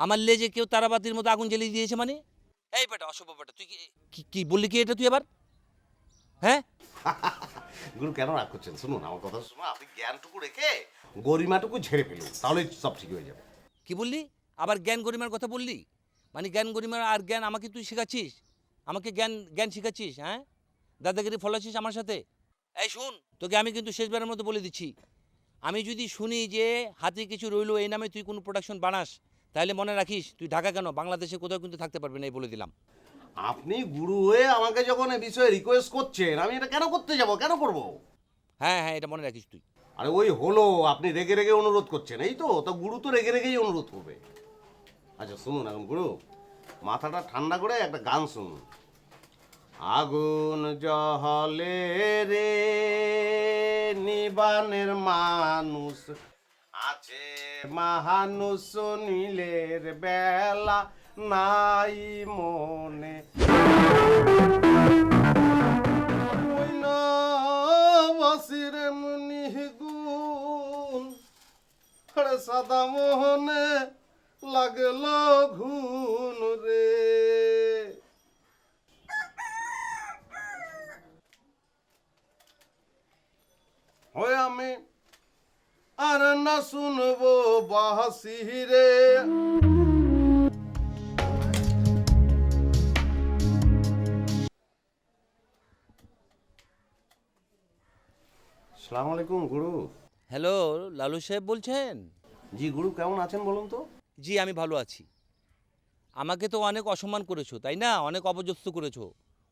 আমার লেজে কেউ তারাবাতির মতো আগুন জ্বালিয়ে দিয়েছে মানে? এই বেটা অসভ্য বেটা তুই কি- কি কি বললি কি এটা তুই আবার? হ্যাঁ? গুরু কেন রাগ করছেন? শুনুন আমার কথা শুনুন আপনি জ্ঞানটুকু রেখে গরিমাটুকু ঝেড়ে ফেলুন তাহলে সব ঠিক হয়ে যাবে। কি বললি? আবার জ্ঞান গরিমার কথা বললি? মানে জ্ঞান গরিমার আর জ্ঞান আমাকে তুই শেখাচ্ছিস? আমাকে জ্ঞান জ্ঞান শেখাচ্ছিস হ্যাঁ? দাদাগিরি ফলাচ্ছিস আমার সাথে? এই শুন তোকে আমি কিন্তু শেষবারের মতো বলে দিচ্ছি। আমি যদি শুনি যে হাতে কিছু রইল এই নামে তুই কোনো প্রোডাকশন বানাস তাহলে মনে রাখিস তুই ঢাকা কেন? বাংলাদেশে কোথাও কিন্তু থাকতে পারবি না এই বলে দিলাম। আপনি গুরু হয়ে আমাকে যখন এই বিষয়ে রিকোয়েস্ট করছেন আমি এটা কেন করতে যাব? কেন করব? হ্যাঁ হ্যাঁ এটা মনে রাখিস তুই। আরে ওই হলো আপনি রেগে রেগে অনুরোধ করছেন এই তো? তো গুরু তো রেগে রেগেই অনুরোধ করবে। আচ্ছা শুনুন এখন গুরু মাথাটা ঠান্ডা করে একটা গান শুনুন। আগুন জহলে রে নিবানের মানুষ আছে মহানুষ নীলের বেলা নাই মনে। বসির মুনি গুণ সাদা মোহনে লাগল ঘুন রে। ওই আমি আর না শুনব বাহাসি রে। সালাম আলাইকুম গুরু। হ্যালো লালু সাহেব বলছেন? জি গুরু কেমন আছেন বলুন তো? জি আমি ভালো আছি। আমাকে তো অনেক অসম্মান করেছ তাই না? অনেক অপযস্ত করেছ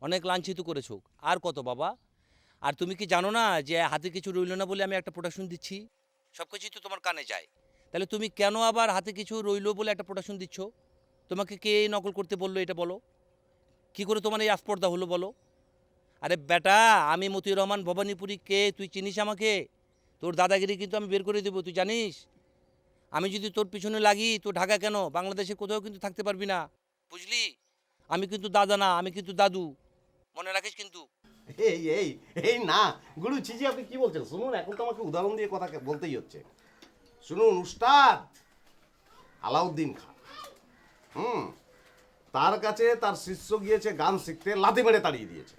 অনেক লাঞ্ছিত করেছ। আর কত বাবা? আর তুমি কি জানো না যে হাতে কিছু রইল না বলে আমি একটা প্রোডাকশন দিচ্ছি? সব কিছুই তো তোমার কানে যায়। তাহলে তুমি কেন আবার হাতে কিছু রইল বলে একটা প্রোডাকশন দিচ্ছ? তোমাকে কে এই নকল করতে বলল এটা বলো? কি করে তোমার এই আস্পর্ধা হলো বলো? আরে বেটা আমি মতিউর রহমান ভবানীপুরি কে? তুই চিনিস আমাকে? তোর দাদাগিরি কিন্তু আমি বের করে দেবো তুই জানিস? আমি যদি তোর পিছনে লাগি তো ঢাকা কেন? বাংলাদেশে কোথাও কিন্তু থাকতে পারবি না। বুঝলি? আমি কিন্তু দাদা না আমি কিন্তু দাদু। মনে রাখিস কিন্তু এই এই এই না। গুরু চিজি আপনি কি বলছেন? শুনুন, এখন তো আমাকে উদাহরণ দিয়ে কথা বলতেই হচ্ছে। শুনুন, উস্তাদ, আলাউদ্দিন খান। হুম, তার কাছে তার শিষ্য গিয়েছে, গান শিখতে, লাথি মেরে তাড়িয়ে দিয়েছে।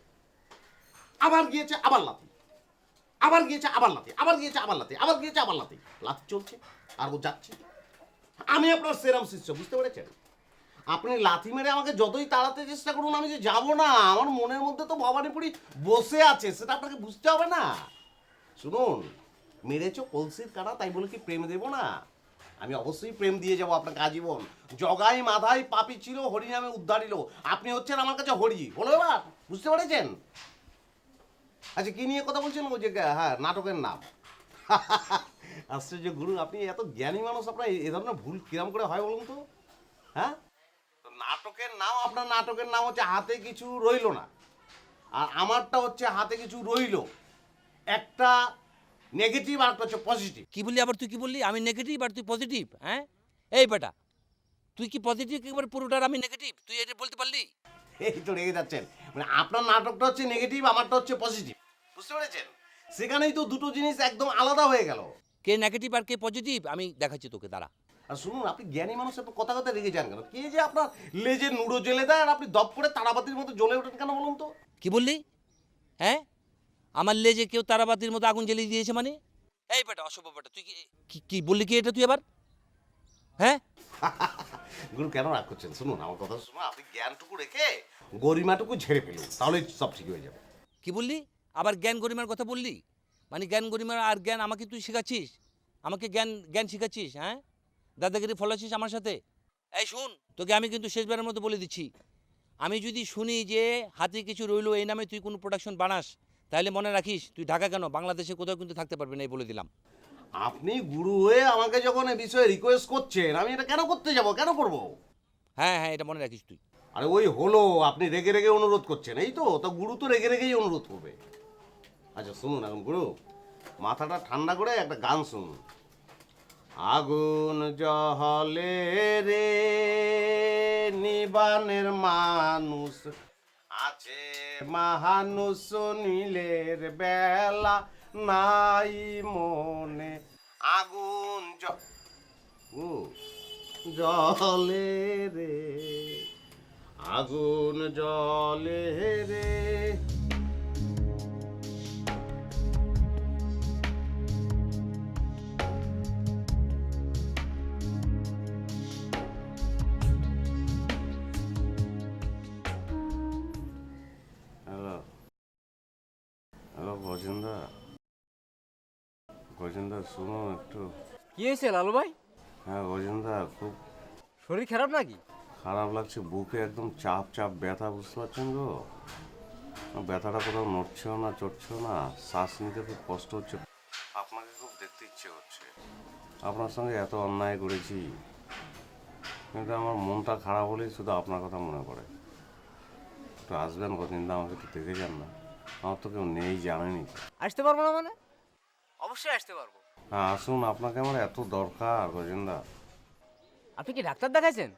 আবার গিয়েছে, আবার লাথি। আবার গিয়েছে, আবার লাথি। আবার গিয়েছে, আবার লাথি। আবার গিয়েছে, আবার লাথি। লাথি চলছে, আর ও যাচ্ছে। আমি আপনার সেরাম শিষ্য, বুঝতে পেরেছেন? আপনি লাথি মেরে আমাকে যতই তাড়াতে চেষ্টা করুন, আমি যে যাব না, আমার মনের মধ্যে তো ভবানীপুরি বসে আছে, সেটা আপনাকে বুঝতে হবে না। শুনুন, মেরেছো কলসির কাটা তাই বলে কি প্রেম দেব না? আমি অবশ্যই প্রেম দিয়ে যাব আপনাকে আজীবন। জগাই মাধাই পাপি ছিল হরি নামে উদ্ধারিল। আপনি হচ্ছেন আমার কাছে হরি হলো এবার, বুঝতে পেরেছেন? আচ্ছা কি নিয়ে কথা বলছেন ওই যে হ্যাঁ নাটকের নাম? আশ্চর্য গুরু, আপনি এত জ্ঞানী মানুষ, আপনার এ- ধরনের ভুল কিরম করে হয় বলুন তো? হ্যাঁ? নাটকের নাম আপনার নাটকের নাম হচ্ছে হাতে কিছু রইল না। আর আমারটা হচ্ছে হাতে কিছু রইল। একটা নেগেটিভ আর একটা হচ্ছে পজিটিভ কি বললি আবার তুই কি বললি? আমি নেগেটিভ আর তুই পজিটিভ হ্যাঁ? এই বেটা তুই কি পজিটিভ একেবারে পুরোটার আমি নেগেটিভ তুই এটা বলতে পারলি? এই তো রেগে যাচ্ছেন। মানে আপনার নাটকটা হচ্ছে নেগেটিভ আমারটা হচ্ছে পজিটিভ বুঝতে পেরেছেন? সেখানেই তো দুটো জিনিস একদম আলাদা হয়ে গেল। কে নেগেটিভ আর কে পজিটিভ আমি দেখাচ্ছি তোকে দাঁড়া। আর শুনুন আপনি জ্ঞানী মানুষ আপনি কথা কথা রেগে যান কেন? কে যে আপনার লেজে নুড়ো জেলে দেয় আর আপনি দপ করে তারাবাতির মতো জ্বলে ওঠেন কেন বলুন তো? কি বললি? হ্যাঁ? আমার লেজে কেউ তারাবাতির মতো আগুন জ্বালিয়ে দিয়েছে মানে? এই বেটা অশুভ বেটা তুই কি- কি কি বললি কি এটা তুই আবার? হ্যাঁ? গুরু কেন রাগ করছেন? শুনুন আমার কথা শুনুন আপনি জ্ঞানটুকু রেখে গরিমাটুকু ঝেড়ে ফেলুন তাহলে সব ঠিক হয়ে যাবে। কি বললি? আবার জ্ঞান গরিমার কথা বললি? মানে জ্ঞান গরিমার আর জ্ঞান আমাকে তুই শেখাচ্ছিস? আমাকে জ্ঞান জ্ঞান শেখাচ্ছিস হ্যাঁ? দাদাগিরি ফলাচ্ছিস আমার সাথে? এই শুন তোকে আমি কিন্তু শেষবারের মতো বলে দিচ্ছি। আমি যদি শুনি যে হাতে কিছু রইল এই নামে তুই কোনো প্রোডাকশন বানাস তাহলে মনে রাখিস তুই ঢাকা কেন? বাংলাদেশে কোথাও কিন্তু থাকতে পারবি না এই বলে দিলাম। আপনি গুরু হয়ে আমাকে যখন এই বিষয়ে রিকোয়েস্ট করছেন আমি এটা কেন করতে যাব? কেন করব? হ্যাঁ হ্যাঁ এটা মনে রাখিস তুই। আরে ওই হলো আপনি রেগে রেগে অনুরোধ করছেন এই তো তো গুরু তো রেগে রেগেই অনুরোধ করবে। আচ্ছা শুনুন এখন গুরু মাথাটা ঠান্ডা করে একটা গান শুনুন। আগুন জহলে রে, নিবানের মানুষ আছে। মহানুষ নীলের বেলা নাই মনে। আগুন জলে রে, আগুন জলে রে। গজেন্দা গজেন্দা শুনো একটু। কি হয়েছে লালু ভাই? হ্যাঁ গজেন্দা খুব শরীর খারাপ নাকি? খারাপ লাগছে বুকে একদম চাপ চাপ ব্যথা বুঝতে পারছেন গো? ব্যথাটা কোথাও নড়ছেও না চড়ছেও না শ্বাস নিতে খুব কষ্ট হচ্ছে। আপনাকে খুব দেখতে ইচ্ছে করছে। আপনার সঙ্গে এত অন্যায় করেছি কিন্তু আমার মনটা খারাপ হলেই শুধু আপনার কথা মনে পড়ে। একটু আসবেন কদিন আমাকে একটু দেখে যান না। আমার তো কেউ নেই জানেনি। আসতে পারব না মানে? অবশ্যই আসতে পারব। হ্যাঁ আসুন আপনাকে আমার এত দরকার গজেন্দা। আপনি কি ডাক্তার দেখাইছেন?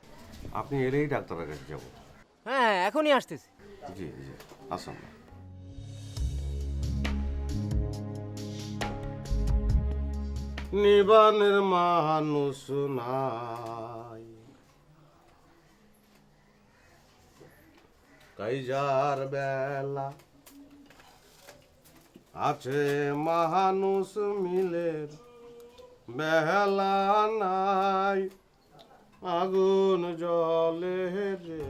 আপনি এলেই ডাক্তারের কাছে যাব। হ্যাঁ এখনই আসতেছি। জি জি আসুন। নিবানের মানুষ নাই। কাইজার বেলা আছে মহানুষ মিলের বেহলা নাই আগুন জলে রে।